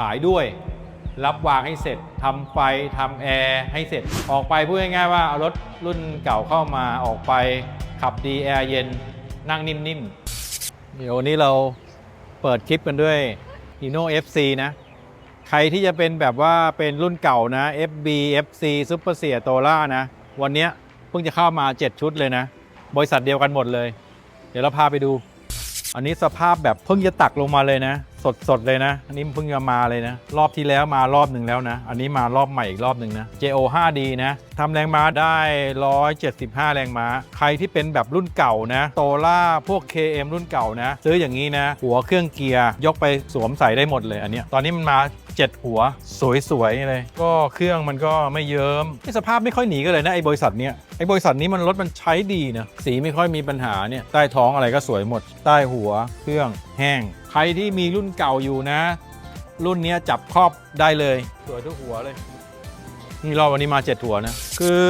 ขายด้วย รับวางให้เสร็จทำไฟทำแอร์ให้เสร็จ ออกไปพูดง่ายๆว่าเอารถรุ่นเก่าเข้ามาออกไปขับดีแอร์เย็นนั่งนิ่มๆ เดี๋ยววันนี้เราเปิดคลิปกันด้วย Hino FC นะ ใครที่จะเป็นแบบว่าเป็นรุ่นเก่านะ FB FC Super เสียโตล่านะ วันนี้เพิ่งจะเข้ามา 7 ชุดเลยนะ บริษัทเดียวกันหมดเลย เดี๋ยวเราพาไปดู อันนี้สภาพแบบเพิ่งจะตักลงมาเลยนะ สดสดๆเลยนะ อันนี้เพิ่งจะมาเลยนะ รอบที่แล้วมารอบหนึ่งแล้วนะ อันนี้มารอบใหม่อีกรอบหนึ่งนะ JO 5D นะทำแรงม้าได้ 175 แรงม้า ใครที่เป็นแบบรุ่นเก่านะ โตล่าพวก KM รุ่นเก่านะ ซื้ออย่างนี้นะ หัวเครื่องเกียร์ยกไปสวมใส่ได้หมดเลยอันนี้ ตอนนี้มันมา7 หัว สวยๆเลย ก็เครื่องมันก็ไม่เยิ้มสภาพไม่ค่อยหนีกันเลยนะไอ้บริษัทเนี้ยไอ้บริษัทนี้มันรถมันใช้ดีนะสีไม่ค่อยมีปัญหาเนี่ยใต้ท้องอะไรก็สวยหมด ใต้หัวเครื่องแห้ง ใครที่มีรุ่นเก่าอยู่นะ รุ่นนี้จับครอบได้เลย สวยทุกหัวเลยนี่รอบวันนี้มา 7 หัวนะ คือ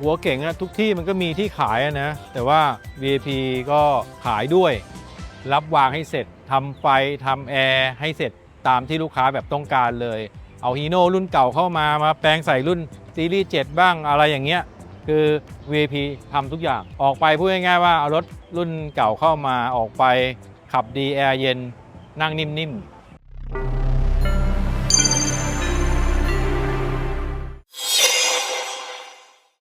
หัวเก่งอะทุกที่มันก็มีที่ขายนะ แต่ว่า VIP ก็ขายด้วย รับวางให้เสร็จทำไฟทำแอร์ให้เสร็จ ตามที่ลูกค้าแบบต้องการเลย เอาฮีโน่รุ่นเก่าเข้ามามาแปลงใส่รุ่นซีรีส์7บ้างอะไรอย่างเงี้ยคือ VIP ทำทุกอย่างออกไปพูดง่ายๆว่าเอารถรุ่นเก่าเข้ามาออกไปขับดีแอร์เย็นนั่งนิ่มๆ